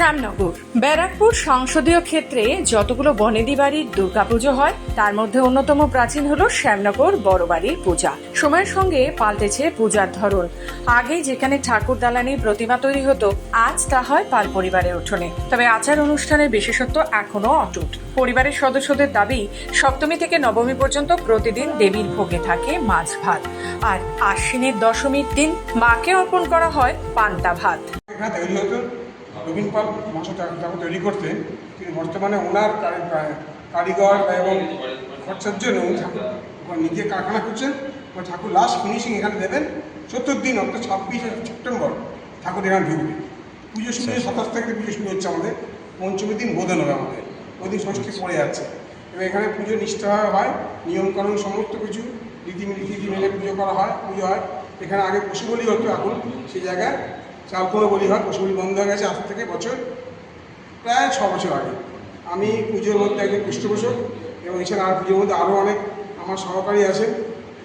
শ্যামনগর। ব্যারাকপুর সংসদীয় ক্ষেত্রে যতগুলো বনেদি বাড়ির দুর্গাপুজো হয়, তার মধ্যে অন্যতম প্রাচীন হলো শ্যামনগর বড় বাড়ির পূজা। সময়ের সঙ্গে পাল্টেছে পূজার ধরন। আগে যেখানে ঠাকুর দালানির প্রতিমা তৈরি হতো, আজ তা হয় পাল পরিবারের উঠোনে। তবে আচার অনুষ্ঠানের বিশেষত্ব এখনও অটুট। পরিবারের সদস্যদের দাবি, সপ্তমী থেকে নবমী পর্যন্ত প্রতিদিন দেবীর ভোগে থাকে মাছ ভাত। আর আশ্বিনের দশমীর দিন মাকে অর্পণ করা হয় পান্তা ভাত। রবীন পাল ঠাকুর তৈরি করতেন কিন্তু বর্তমানে ওনার কারিগর এবং খরচার জন্য নিজে কারখানা করছেন এবং ঠাকুর লাস্ট ফিনিশিং এখানে দেবেন সত্তর দিন অর্থাৎ ছাব্বিশে সেপ্টেম্বর ঠাকুর এখানে ঢুকবে। পুজো শুরু হয়ে সাতাশ তারিখে পুজো শুরু হচ্ছে আমাদের পঞ্চমী দিন বোধন হবে আমাদের ওই দিন ষষ্ঠী পড়ে যাচ্ছে। এবং এখানে পুজো নিষ্ঠাভাবে হয় নিয়মকানুন সমস্ত কিছু রীতি রীতি মেনে পুজো করা হয় পুজো হয়। এখানে আগে পশু বলি হতো এখন সেই জায়গায় চাল কোনো বলি হয় পশু বলি বন্ধ হয়ে গেছে, আজ থেকে বছর প্রায় ছ বছর আগে। আমি পুজোর মধ্যে একজন পৃষ্ঠপোষক এবং এছাড়া আর পুজোর মধ্যে আরও অনেক আমার সহকারী আছেন।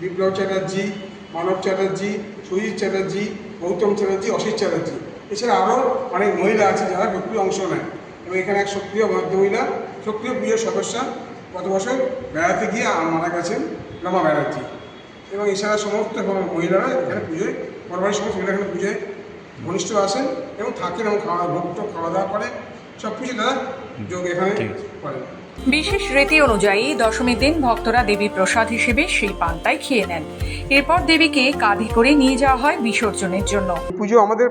বিপ্লব চ্যাটার্জি, মানব চ্যাটার্জি, সুজিত চ্যাটার্জি, গৌতম চ্যাটার্জি, অসিত চ্যাটার্জি। এছাড়া আরও অনেক মহিলা আছে যারা সক্রিয় অংশ নেয় এবং এখানে এক সক্রিয় মহিলা সক্রিয় পুজোর সদস্যা। গত বছর বেড়াতে গিয়ে মারা গেছেন রমা ব্যানার্জি। এবং এছাড়া সমস্ত মহিলারা এখানে পুজোয়, পরবারের সমস্ত মহিলা এখানে পুজোয় ঘনিষ্ঠ আসেন এবং থাকেন এবং খাওয়া ভোগ খাওয়া দাওয়া করে সব কিছু তারা যোগ এখানে করেন। বিশেষ রীতি অনুযায়ী দশমীর দিন ভক্তরা দেবী প্রসাদ হিসেবে সেই পান্তায় খেয়ে নেন। এরপর দেবীকে কাঁধে করে নিয়ে যাওয়া হয় বিসর্জনের জন্য। এই পুজো আমাদের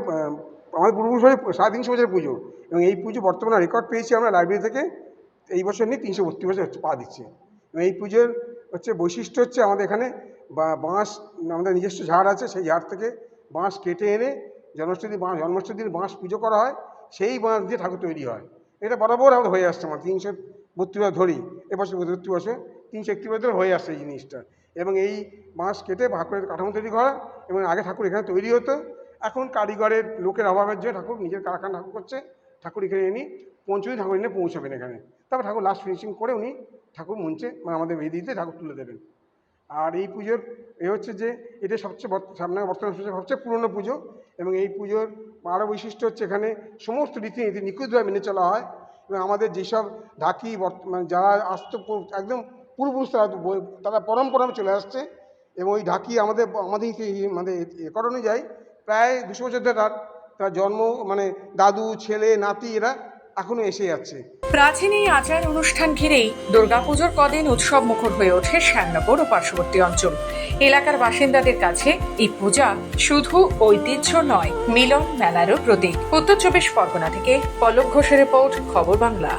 আমাদের পূর্বপুরুষের সাড়ে তিনশো বছরের পুজো এবং এই পুজো বর্তমানে রেকর্ড পেয়েছি আমরা লাইব্রেরি থেকে। এই বছর নিয়ে তিনশো বত্রিশ বছর হচ্ছে পা দিচ্ছে। এবং এই পুজোর হচ্ছে বৈশিষ্ট্য হচ্ছে আমাদের এখানে বা বাঁশ আমাদের নিজস্ব ঝাড় আছে সেই ঝাড় থেকে বাঁশ কেটে এনে জন্মাষ্টমী বাঁশ, জন্মাষ্টমীর বাঁশ পুজো করা হয়, সেই বাঁশ দিয়ে ঠাকুর তৈরি হয়। এটা বরাবর আমাদের হয়ে আসছে আমার তিনশো বত্রিশ বছর ধরি এবছর বত্রিশ বছর তিনশো একটি বছর হয়ে আসছে এই জিনিসটা। এবং এই বাঁশ কেটে ঠাকুরের কাঠামো তৈরি করা, এবং আগে ঠাকুর এখানে তৈরি হতো, এখন কারিগরের লোকের অভাবের জন্য ঠাকুর নিজের কারখানা ঠাকুর করছে, ঠাকুর এখানে এনে পঞ্চমী ঠাকুর এনে পৌঁছাবেন এখানে। তারপর ঠাকুর লাস্ট ফিনিশিং করে উনি ঠাকুর মঞ্চে মানে আমাদের বেদিতে ঠাকুর তুলে দেবেন। আর এই পুজোর, এ হচ্ছে যে এটা সবচেয়ে সামনে বর্তমান সবচেয়ে পুরনো পুজো এবং এই পুজোর আরও বৈশিষ্ট্য হচ্ছে এখানে সমস্ত রীতিনীতি নিখুঁতভাবে মেনে চলা হয় এবং আমাদের যেসব ঢাকি বর্ত- মানে যারা আসতো একদম পূর্বপুরুষ তারা তারা পরম্পরামে চলে আসছে এবং ওই ঢাকি আমাদের আমাদের আমাদের একর অনুযায়ী প্রায় দুশো বছর ধরে তার জন্ম মানে দাদু, ছেলে, নাতি এরা এখনও এসে যাচ্ছে। প্রাচীন এই আচার অনুষ্ঠান ঘিরেই দুর্গাপুজোর কদিন উৎসব মুখর হয়ে ওঠে শ্যামনগর ও পার্শ্ববর্তী অঞ্চল। এলাকার বাসিন্দাদের কাছে এই পূজা শুধু ঐতিহ্য নয়, মিলন মেলারও প্রতীক। উত্তর চব্বিশ পরগনা থেকে পলক ঘোষের রিপোর্ট, খবর বাংলা।